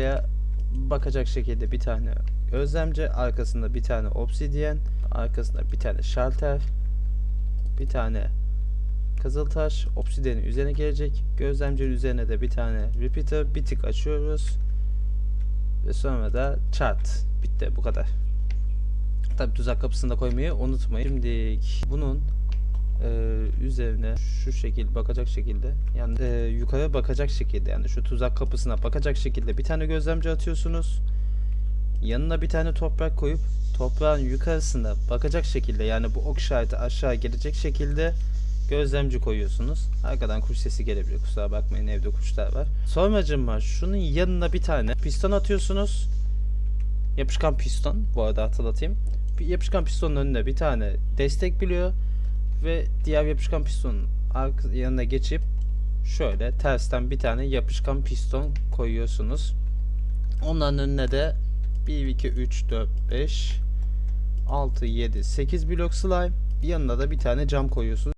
Buraya bakacak şekilde bir tane gözlemci, arkasında bir tane obsidyen, arkasında bir tane şalter, bir tane kızıltaş, obsidyenin üzerine gelecek. Gözlemcinin üzerine de bir tane repeater, bir tık açıyoruz. Ve sonra da chart. Bitti bu kadar. Tabi tuzak kapısını da koymayı unutmayın. Şimdi bunun e, üzerine şu şekil bakacak şekilde yani e, yukarı bakacak şekilde yani şu tuzak kapısına bakacak şekilde bir tane gözlemci atıyorsunuz. Yanına bir tane toprak koyup toprağın yukarısına bakacak şekilde yani bu ok işareti aşağı gelecek şekilde gözlemci koyuyorsunuz. Arkadan kuş sesi gelebilir kusura bakmayın evde kuşlar var. Sonracım var şunun yanına bir tane piston atıyorsunuz. Yapışkan piston bu arada hatırlatayım. Bir yapışkan pistonun önüne bir tane destek biliyor ve diğer yapışkan pistonun yanına geçip şöyle tersten bir tane yapışkan piston koyuyorsunuz. Onların önüne de 1 2 3 4 5 6 7 8 blok slime yanına da bir tane cam koyuyorsunuz.